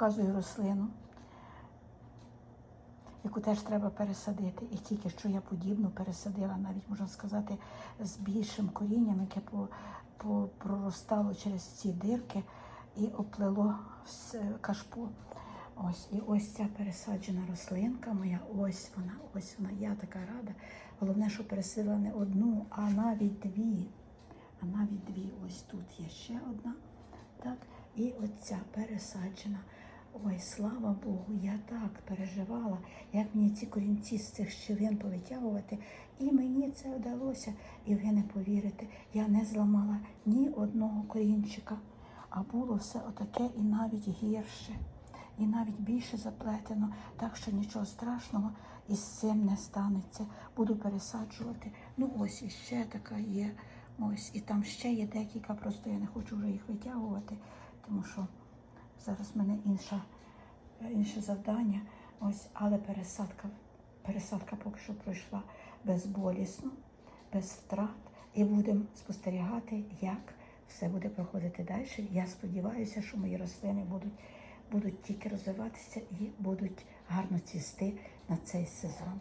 показую рослину, яку теж треба пересадити. І тільки що я подібну пересадила, навіть можна сказати, з більшим корінням, яке по, по, проростало через ці дирки і оплело все кашпо. Ось і ось ця пересаджена рослинка моя, ось вона, ось вона. Я така рада. Головне, що пересадила не одну, а навіть дві. А навіть дві. Ось тут є ще одна. Так, і оця пересаджена. Ой, слава Богу, я так переживала, як мені ці корінці з цих щілин повитягувати. І мені це вдалося. І ви не повірите, я не зламала ні одного корінчика, а було все отаке і навіть гірше, і навіть більше заплетено, так що нічого страшного із цим не станеться. Буду пересаджувати. Ну ось іще така є. Ось, і там ще є декілька, просто я не хочу вже їх витягувати, тому що зараз в мене інша, інше завдання. Ось, але пересадка, пересадка поки що пройшла безболісно, без втрат. І будемо спостерігати, як все буде проходити далі. Я сподіваюся, що мої рослини будуть, будуть тільки розвиватися і будуть гарно цвісти на цей сезон.